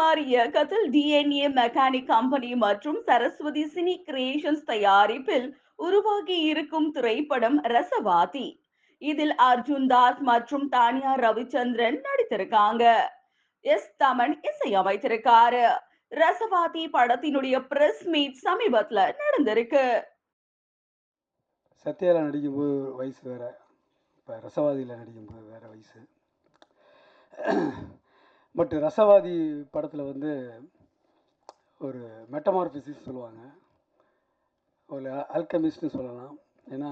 சசிகுமார் இயக்கத்தில் DNA mechanic company மற்றும் Saraswati cine creations தயாரிப்பில் உருவாகி இருக்கும் திரைப்படம் ரசவாதி. இதில் அர்ஜுன் தாஸ் மற்றும் தானியா ரவிச்சந்திரன் நடித்திருக்காங்க. எஸ் தமன் இசையமைத்திருக்காரு ரசவாதி படத்தினுடைய பிரஸ் மீட் சமீபத்துல நடந்திருக்கு. சத்யாவில் நடிக்கும் போது வயசு வேறு. இப்போ ரசவாதியில் நடிக்கும்போது வேற வயசு. பட் ரசவாதி படத்தில் வந்து ஒரு மெட்டமார்பிசிஸ் சொல்லுவாங்க. ஒரு அல்கமிஸ்ட்னு சொல்லலாம். ஏன்னா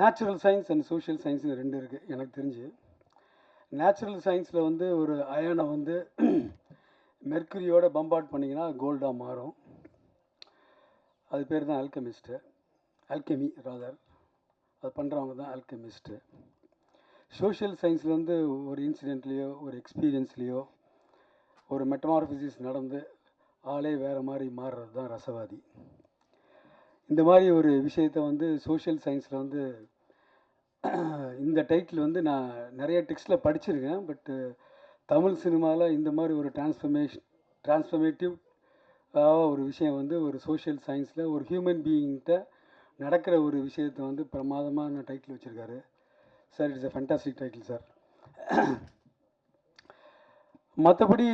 நேச்சுரல் சயின்ஸ் அண்ட் சோஷியல் சயின்ஸ்னு ரெண்டு இருக்குது எனக்கு தெரிஞ்சு. நேச்சுரல் சயின்ஸில் வந்து ஒரு அயனை வந்து மெர்க்குரியோட பம்பாட் பண்ணிங்கன்னா கோல்டாக மாறும். அது பேர் தான் அல்கமிஸ்ட்டு அல்கெமி ராதர் அது பண்ணுறவங்க தான் அல்கெமிஸ்ட்டு சோஷியல் சயின்ஸில் வந்து ஒரு இன்சிடெண்ட்லேயோ ஒரு எக்ஸ்பீரியன்ஸ்லேயோ ஒரு மெட்டமார்பிசிஸ் நடந்து ஆளே வேறு மாதிரி மாறுறது தான் ரசவாதி. இந்த மாதிரி ஒரு விஷயத்தை வந்து சோஷியல் சயின்ஸில் வந்து இந்த டைட்டில் வந்து நான் நிறைய டெக்ஸ்டில் படிச்சிருக்கேன். பட்டு தமிழ் சினிமாவில் இந்த மாதிரி ஒரு டிரான்ஸ்ஃபர்மேஷன் டிரான்ஸ்ஃபர்மேட்டிவ் ஒரு விஷயம் வந்து ஒரு சோஷியல் சயின்ஸில் ஒரு ஹியூமன் பீயிங்கிட்ட நடக்கிற ஒரு விஷயத்தை வந்து பிரமாதமான டைட்டில் வச்சுருக்காரு. Sir it's a fantastic title sir. மற்றபடி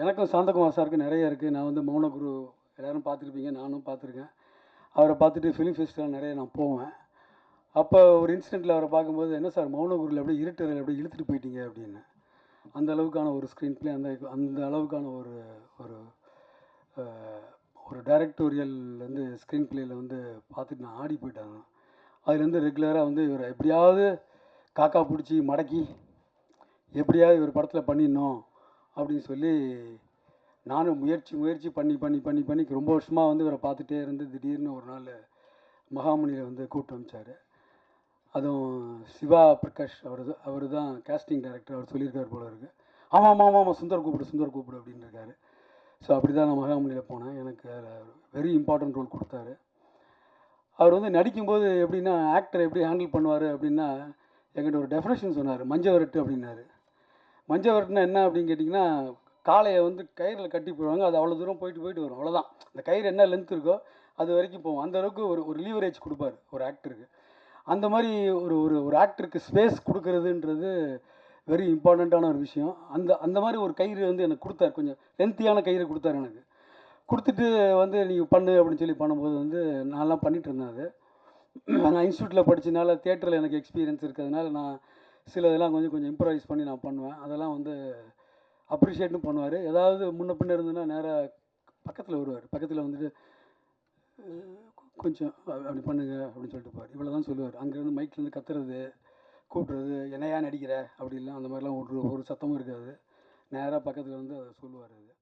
எனக்கும் சாந்தகுமார் சாருக்கு நிறைய இருக்குது நான் வந்து மௌனகுரு எல்லோரும் பார்த்துருப்பீங்க நானும் பார்த்துருக்கேன். அவரை பார்த்துட்டு ஃபிலிம் ஃபெஸ்டிவல் நிறைய நான் போவேன். அப்போ ஒரு இன்சிடெண்ட்டில் அவரை பார்க்கும்போது என்ன சார் மௌனகுருவில் அப்படியே இருட்டரில் அப்படியே இழுத்துட்டு போயிட்டீங்க? அப்படின்னு. அந்த அளவுக்கான ஒரு ஸ்க்ரீன் ப்ளே அந்த அந்த அளவுக்கான ஒரு ஒரு ஒரு டைரக்டோரியல் வந்து ஸ்க்ரீன் ப்ளேயில் வந்து பார்த்துட்டு நான் ஆடி போயிட்டாங்க அதுலேருந்து ரெகுலராக வந்து இவரை எப்படியாவது காக்கா பிடிச்சி மடக்கி எப்படியாவது இவர் படத்தில் பண்ணிடணும் அப்படின்னு சொல்லி நானும் முயற்சி முயற்சி பண்ணி பண்ணி பண்ணி பண்ணி ரொம்ப வருஷமாக வந்து இவரை பார்த்துட்டே இருந்து திடீர்னு ஒரு நாள் மகாமணியில் வந்து கூப்பிட்டு அமிச்சார் அதுவும் சிவா பிரகாஷ் அவர் அவர் தான் கேஸ்டிங் டைரக்டர் அவர் சொல்லியிருக்கார் போல இருக்கு. ஆமாம் ஆமாம் ஆமாம் ஆமாம் சுந்தர் கூப்பிடு சுந்தர் கூப்பிடு அப்படின்னு இருக்காரு ஸோ அப்படி தான் நான் மகாமணியில் போனேன். எனக்கு வெரி இம்பார்ட்டன்ட் ரோல் கொடுத்தாரு. அவர் வந்து நடிக்கும்போது எப்படின்னா ஆக்டர் எப்படி ஹேண்டில் பண்ணுவார் அப்படின்னா எங்கிட்ட ஒரு டெஃபினேஷன் சொன்னார். மஞ்சவரட்டு அப்படின்னாரு. மஞ்சவரட்டுனா என்ன அப்படின்னு கேட்டிங்கன்னா காளையை வந்து கயிறில் கட்டி போடுவாங்க. அது அவ்வளோ தூரம் போயிட்டு போயிட்டு வரும். அவ்வளோதான் அந்த கயிறு என்ன லென்த் இருக்கோ அது வரைக்கும் போகும். அந்த அளவுக்கு ஒரு ஒரு லீவரேஜ் கொடுப்பார் ஒரு ஆக்டருக்கு அந்த மாதிரி ஒரு ஒரு ஒரு ஆக்டருக்கு ஸ்பேஸ் கொடுக்கறதுன்றது வெரி இம்பார்ட்டண்ட்டான ஒரு விஷயம். அந்த அந்த மாதிரி ஒரு கயிறு வந்து எனக்கு கொடுத்தார். கொஞ்சம் லென்த்தியான கயிறு கொடுத்தாரு எனக்கு. கொடுத்துட்டு வந்து நீங்கள் பண்ணு அப்படின்னு சொல்லி பண்ணும்போது வந்து நான்லாம் பண்ணிகிட்டு இருந்தேன் அது. நான் இன்ஸ்டியூட்டில் படித்தனால தேட்டரில் எனக்கு எக்ஸ்பீரியன்ஸ் இருக்கிறதுனால நான் சில இதெல்லாம் கொஞ்சம் கொஞ்சம் இம்ப்ரவைஸ் பண்ணி நான் பண்ணுவேன். அதெல்லாம் வந்து அப்ரிஷியேட்டும் பண்ணுவார். ஏதாவது முன்ன பின்ன இருந்ததுன்னா நேராக பக்கத்தில் வருவார். பக்கத்தில் வந்துட்டு கொஞ்சம் அப்படி பண்ணுங்க அப்படின்னு சொல்லிட்டு போவார். இவ்வளோ தான் சொல்லுவார். அங்கேருந்து மைக்லேருந்து கத்துறது கூப்பிட்றது என்னையா நடிக்கிற? அப்படிலாம் அந்த மாதிரிலாம் ஒரு ஒரு சத்தமும் இருக்காது. நேராக பக்கத்தில் வந்து அதை சொல்லுவார் அது.